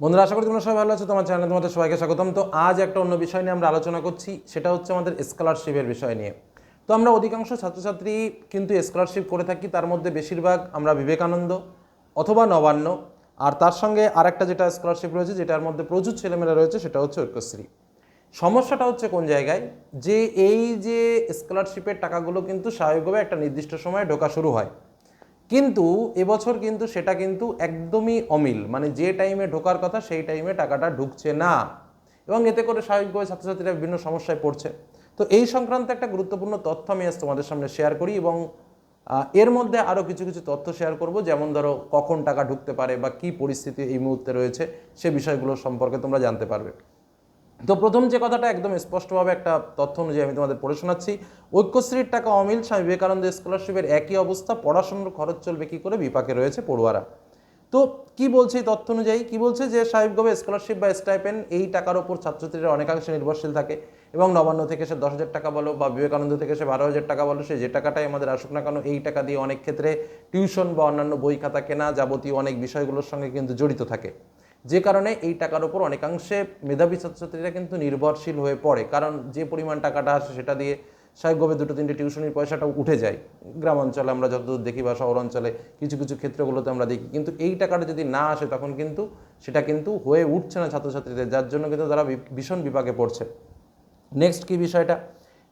বন্ধুরা, আশা করি তোমরা সবাই ভালো আছো। তোমার চ্যানেলে তোমাদের সবাইকে স্বাগতম। তো আজ একটা অন্য বিষয় নিয়ে আমরা আলোচনা করছি। সেটা হচ্ছে আমাদের স্কলারশিপের বিষয় নিয়ে। তো আমরা অধিকাংশ ছাত্রছাত্রী কিন্তু স্কলারশিপ করে থাকি। তার মধ্যে বেশিরভাগ আমরা বিবেকানন্দ অথবা নবান্ন। আর তার সঙ্গে আরেকটা যেটা স্কলারশিপ রয়েছে, যেটার মধ্যে প্রচুর ছেলেমেয়েরা রয়েছে, সেটা হচ্ছে ঐক্যশ্রী। সমস্যাটা হচ্ছে কোন জায়গায়? যে এই যে স্কলারশিপের টাকাগুলো কিন্তু স্বাভাবিকভাবে একটা নির্দিষ্ট সময়ে ঢোকা শুরু হয়। কিন্তু এবছর কিন্তু সেটা কিন্তু একদমই অমিল। মানে যে টাইমে ঢোকার কথা সেই টাইমে টাকাটা ঢুকছে না। এবং এতে করে স্বাভাবিকভাবে ছাত্রছাত্রীরা বিভিন্ন সমস্যায় পড়ছে। তো এই সংক্রান্ত একটা গুরুত্বপূর্ণ তথ্য আমি আজ তোমাদের সামনে শেয়ার করি এবং এর মধ্যে আরও কিছু কিছু তথ্য শেয়ার করব। যেমন ধরো কখন টাকা ঢুকতে পারে বা কী পরিস্থিতি এই মুহূর্তে রয়েছে সে বিষয়গুলো সম্পর্কে তোমরা জানতে পারবে। তো প্রথম যে কথাটা একদম স্পষ্টভাবে একটা তথ্য অনুযায়ী আমি তোমাদের পড়ে শোনাচ্ছি, ঐক্যশ্রীর টাকা অমিল, স্বামী বিবেকানন্দ স্কলারশিপের একই অবস্থা, পড়াশোনার খরচ চলবে কী করে, বিপাকে রয়েছে পড়ুয়ারা। তো কি বলছে তথ্য অনুযায়ী? কি বলছে যে স্বাভাবিকভাবে স্কলারশিপ বা স্টাইপেন এই টাকার ওপর ছাত্রছাত্রীরা অনেকাংশে নির্ভরশীল থাকে এবং নবান্ন থেকে সে দশ হাজার টাকা বলো বা বিবেকানন্দ থেকে সে বারো হাজার টাকা বলো, সে যে টাকাটাই আমাদের আসুক না কেন, এই টাকা দিয়ে অনেক ক্ষেত্রে টিউশন বা অন্যান্য বই খাতা কেনা যাবতীয় অনেক বিষয়গুলোর সঙ্গে কিন্তু জড়িত থাকে। যে কারণে এই টাকার উপর অনেকাংশে মেধাবী ছাত্রছাত্রীরা কিন্তু নির্ভরশীল হয়ে পড়ে। কারণ যে পরিমাণ টাকাটা আসে সেটা দিয়ে স্বাভাবিকভাবে দুটো তিনটে টিউশনির পয়সাটা উঠে যায়। গ্রাম অঞ্চলে আমরা যতদূর দেখি বা শহর অঞ্চলে কিছু কিছু ক্ষেত্রগুলোতে আমরা দেখি। কিন্তু এই টাকাটা যদি না আসে তখন কিন্তু সেটা কিন্তু হয়ে উঠছে না ছাত্রছাত্রীদের, যার জন্য কিন্তু তারা ভীষণ বিপাকে পড়ছে। নেক্সট কি বিষয়টা?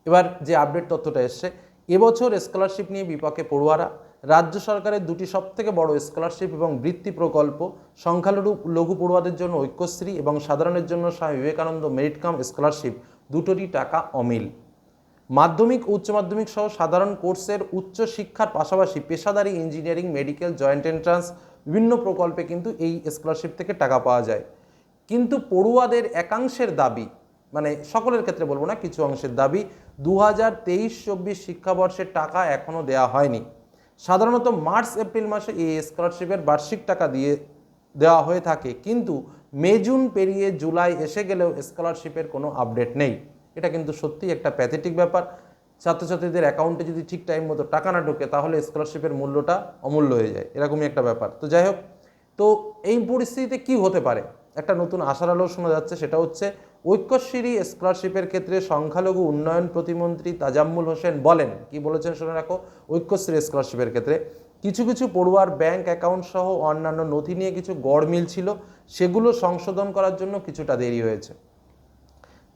এবার যে আপডেট তথ্যটা এসছে, এবছর স্কলারশিপ নিয়ে বিপাকে পড়ুয়ারা রাজ্য সরকারের দুটি সবথেকে বড় স্কলারশিপ এবং বৃত্তি প্রকল্প, সংখ্যালঘু লঘু পড়ুয়াদের জন্য ঐক্যশ্রী এবং সাধারণের জন্য Swami Vivekananda merit cum scholarship দুটোরই টাকা অমিল। মাধ্যমিক, উচ্চ মাধ্যমিক সহ সাধারণ কোর্সের উচ্চ শিক্ষার পাশাপাশি পেশাদারি ইঞ্জিনিয়ারিং মেডিকেল জয়েন্ট এন্ট্রান্স বিভিন্ন প্রকল্পে কিন্তু এই স্কলারশিপ থেকে টাকা পাওয়া যায়। কিন্তু পড়ুয়াদের একাংশের দাবি মানে সকলের ক্ষেত্রে বলব না, কিছু অংশের দাবি দু হাজার তেইশ চব্বিশ শিক্ষাবর্ষের টাকা এখনও দেওয়া হয়নি। সাধারণত মার্চ, এপ্রিল মাসে এই স্কলারশিপের বার্ষিক টাকা দিয়ে দেওয়া হয়ে থাকে। কিন্তু মে, জুন পেরিয়ে জুলাই এসে গেলেও স্কলারশিপের কোনো আপডেট নেই। এটা কিন্তু সত্যিই একটা প্যাথেটিক ব্যাপার। ছাত্রছাত্রীদের অ্যাকাউন্টে যদি ঠিক টাইম মতো টাকা না ঢোকে, তাহলে স্কলারশিপের মূল্যটা অমূল্য হয়ে যায়। এরকমই একটা ব্যাপার। তো যাই হোক, তো এই পরিস্থিতিতে কি হতে পারে? একটা নতুন আশার আলো শোনা যাচ্ছে, সেটা হচ্ছে ঐক্যশ্রী স্কলারশিপের ক্ষেত্রে সংখ্যালঘু উন্নয়ন প্রতিমন্ত্রী তাজাম্মুল হোসেন বলেন, কি বলেছেন শুনে রাখো? ঐক্যশ্রী স্কলারশিপের ক্ষেত্রে কিছু কিছু পড়ুয়ার ব্যাংক অ্যাকাউন্ট সহ অন্যান্য নথি নিয়ে কিছু গড়মিল ছিল, সেগুলো সংশোধন করার জন্য কিছুটা দেরি হয়েছে।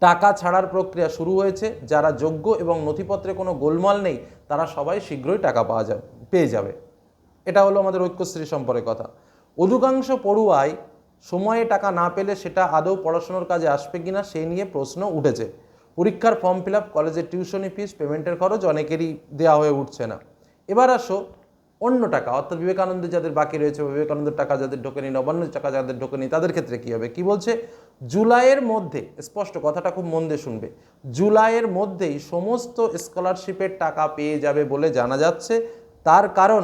টাকা ছাড়ার প্রক্রিয়া শুরু হয়েছে, যারা যোগ্য এবং নথিপত্রে কোনো গোলমাল নেই, তারা সবাই শীঘ্রই টাকা পাওয়া যাবে, পেয়ে যাবে। এটা হলো আমাদের ঐক্যশ্রী সম্পর্কে কথা। অধিকাংশ পড়ুয়াই সময়ে টাকা না পেলে সেটা আদৌ পড়াশোনার কাজে আসবে কিনা সেই নিয়ে প্রশ্ন উঠেছে। পরীক্ষার ফর্ম ফিল আপ কলেজের টিউশনি ফিস, পেমেন্টের খরচ অনেকেরই দেওয়া হয়ে উঠছে না। এবার আসো অন্য টাকা, অর্থাৎ বিবেকানন্দের যাদের বাকি রয়েছে, বিবেকানন্দের টাকা যাদের ঢোকেনি নবান্ন টাকা যাদের ঢোকেনি, তাদের ক্ষেত্রে কী হবে? কি বলছে? জুলাইয়ের মধ্যে, স্পষ্ট কথাটা খুব মন দিয়ে শুনবে, জুলাইয়ের মধ্যেই সমস্ত স্কলারশিপের টাকা পেয়ে যাবে বলে জানা যাচ্ছে। তার কারণ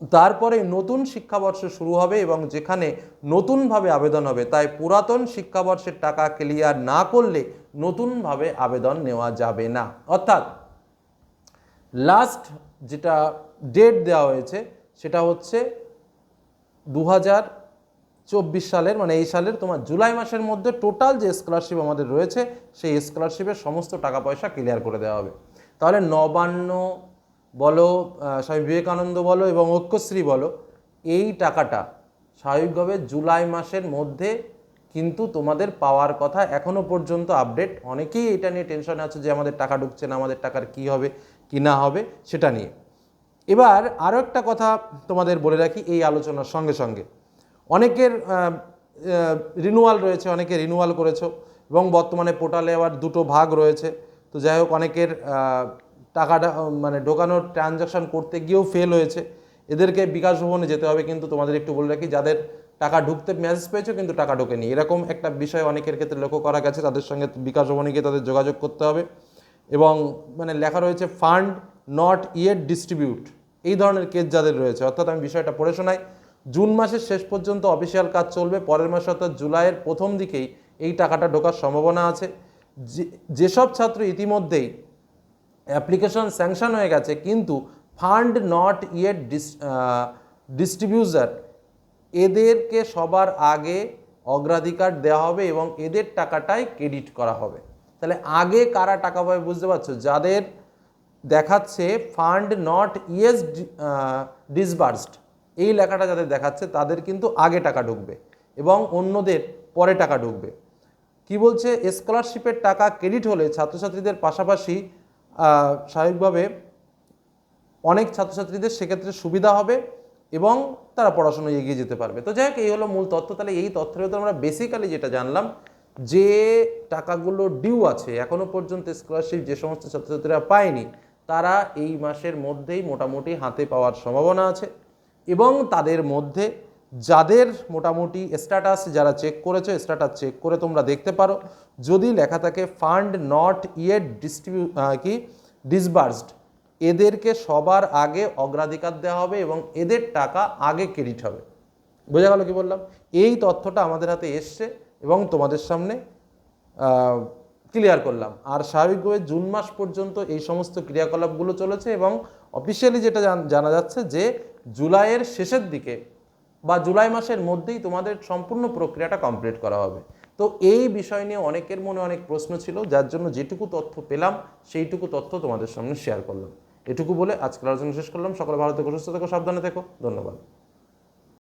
তারপরে নতুন শিক্ষাবর্ষ শুরু হবে এবং যেখানে নতুনভাবে আবেদন হবে, তাই পুরাতন শিক্ষাবর্ষের টাকা ক্লিয়ার না করলে নতুনভাবে আবেদন নেওয়া যাবে না। অর্থাৎ লাস্ট যেটা ডেট দেওয়া হয়েছে, সেটা হচ্ছে দু চব্বিশ সালের মানে এই সালের তোমার জুলাই মাসের মধ্যে টোটাল যে স্কলারশিপ আমাদের রয়েছে, সেই স্কলারশিপের সমস্ত টাকা পয়সা ক্লিয়ার করে দেওয়া হবে। তাহলে নবান্ন বলো স্বামী বিবেকানন্দ বলো এবং ঐক্যশ্রী বলো, এই টাকাটা স্বাভাবিকভাবে জুলাই মাসের মধ্যে কিন্তু তোমাদের পাওয়ার কথা এখনও পর্যন্ত আপডেট অনেকেই এটা নিয়ে টেনশনে আছে যে আমাদের টাকা ঢুকছে না, আমাদের টাকার কি হবে, কি না হবে, সেটা নিয়ে। এবার আরও একটা কথা তোমাদের বলে রাখি এই আলোচনার সঙ্গে সঙ্গে। অনেকের রিনুয়াল রয়েছে, অনেকে রিনুয়াল করেছ এবং বর্তমানে পোর্টালে আবার দুটো ভাগ রয়েছে। তো যাই হোক, অনেকের টাকাটা মানে ঢোকানোর ট্রানজাকশন করতে গিয়েও ফেল হয়েছে। এদেরকে বিকাশ ভবনে যেতে হবে কিন্তু তোমাদের একটু বলে রাখি, যাদের টাকা ঢুকতে মেসেজ পেয়েছ কিন্তু টাকা ঢোকেনি। এরকম একটা বিষয় অনেকের ক্ষেত্রে লক্ষ্য করা গেছে, তাদের সঙ্গে বিকাশ ভবনে গিয়ে তাদের যোগাযোগ করতে হবে। এবং মানে লেখা রয়েছে ফান্ড নট ইয়েট ডিস্ট্রিবিউট এই ধরনের কেস যাদের রয়েছে, অর্থাৎ আমি বিষয়টা পড়ে শোনাই, জুন মাসের শেষ পর্যন্ত অফিসিয়াল কাজ চলবে, পরের মাসে অর্থাৎ জুলাইয়ের প্রথম দিকেই এই টাকাটা ঢোকার সম্ভাবনা আছে। যেসব ছাত্র ইতিমধ্যেই অ্যাপ্লিকেশন স্যাংশন হয়ে গেছে, কিন্তু ফান্ড নট ইয়েট ডিস্ট্রিবিউজার এদেরকে সবার আগে অগ্রাধিকার দেওয়া হবে এবং এদের টাকাটাই ক্রেডিট করা হবে। তাহলে আগে কারা টাকা পাবে বুঝতে পারছ? যাদের দেখাচ্ছে ফান্ড নট ইয়েস ডিসবার্সড, এই লেখাটা যাদের দেখাচ্ছে তাদের কিন্তু আগে টাকা ঢুকবে এবং অন্যদের পরে টাকা ঢুকবে। কি বলছে? স্কলারশিপের টাকা ক্রেডিট হলে ছাত্রছাত্রীদের পাশাপাশি স্বাভাবিকভাবে অনেক ছাত্রছাত্রীদের সেক্ষেত্রে সুবিধা হবে এবং তারা পড়াশোনায় এগিয়ে যেতে পারবে। তো যাই হোক, এই হলো মূল তথ্য। তাহলে এই তথ্যের ভেতরে আমরা বেসিক্যালি যেটা জানলাম, যে টাকাগুলো ডিউ আছে, এখনও পর্যন্ত স্কলারশিপ যে সমস্ত ছাত্রছাত্রীরা পায়নি, তারা এই মাসের মধ্যেই মোটামুটি হাতে পাওয়ার সম্ভাবনা আছে এবং তাদের মধ্যে যাদের মোটামুটি স্ট্যাটাস যারা চেক করেছ স্ট্যাটাস চেক করে তোমরা দেখতে পারো। যদি লেখা থাকে ফান্ড নট ইয়েট ডিস্ট্রিবিউ কি? ডিসবার্সড এদেরকে সবার আগে অগ্রাধিকার দেওয়া হবে এবং এদের টাকা আগে ক্রেডিট হবে। বোঝা গেল কি বললাম? এই তথ্যটা আমাদের হাতে এসছে এবং তোমাদের সামনে ক্লিয়ার করলাম। আর স্বাভাবিকভাবে জুন মাস পর্যন্ত এই সমস্ত ক্রিয়াকলাপগুলো চলেছে এবং অফিসিয়ালি যেটা জানা যাচ্ছে যে জুলাইয়ের শেষের দিকে বা জুলাই মাসের মধ্যেই তোমাদের সম্পূর্ণ প্রক্রিয়াটা কমপ্লিট করা হবে। তো এই বিষয় নিয়ে অনেকের মনে অনেক প্রশ্ন ছিল, যার জন্য যেটুকু তথ্য পেলাম, সেইটুকু তথ্য তোমাদের সামনে শেয়ার করলাম। এটুকু বলে আজকের আলোচনা শেষ করলাম। সকলে ভালো থেকো, সুস্থ থেকো, সাবধানে থেকো। ধন্যবাদ।